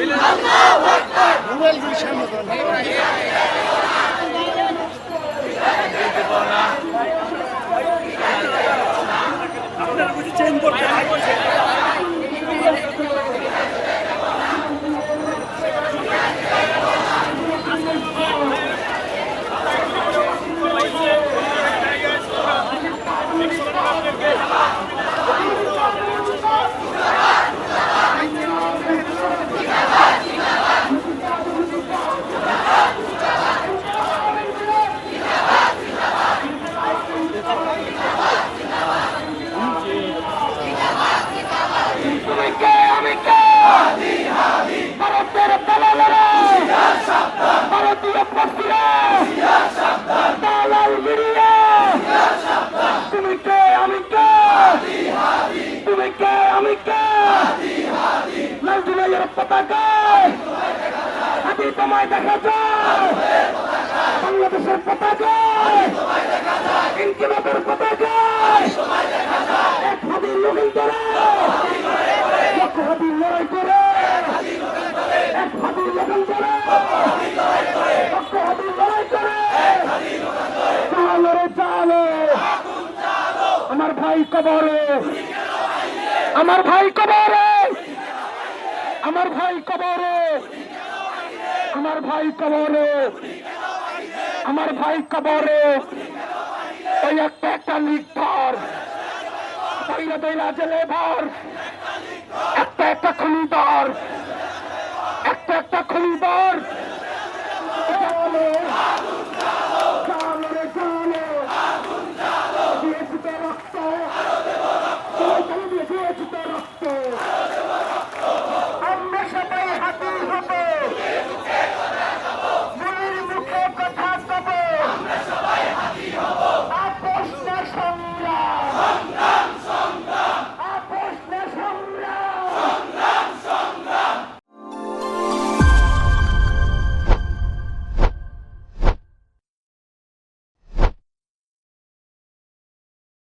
الله أكبر পতাকা হাতি তোমায় দেখা যায় বাংলাদেশের পতাকায় ইনকিলাবের পতাকায় এক হাতির লোকের ধরে। লক্ষ হাতির লড়াই করে। এক হাতির লোকের ধরে লক্ষ হাতির লড়াই করে। চালো। রে চালো। আমার ভাই কবরে। আমার ভাই কবরে। আমার ভাই কবরে। আমার ভাই কবরে। আমার ভাই কবরে। ওই একটা একটা লিখ ধর দইরা দইরা জেলে ভর একটা একটা খুলি ধর একটা একটা খুলি ধর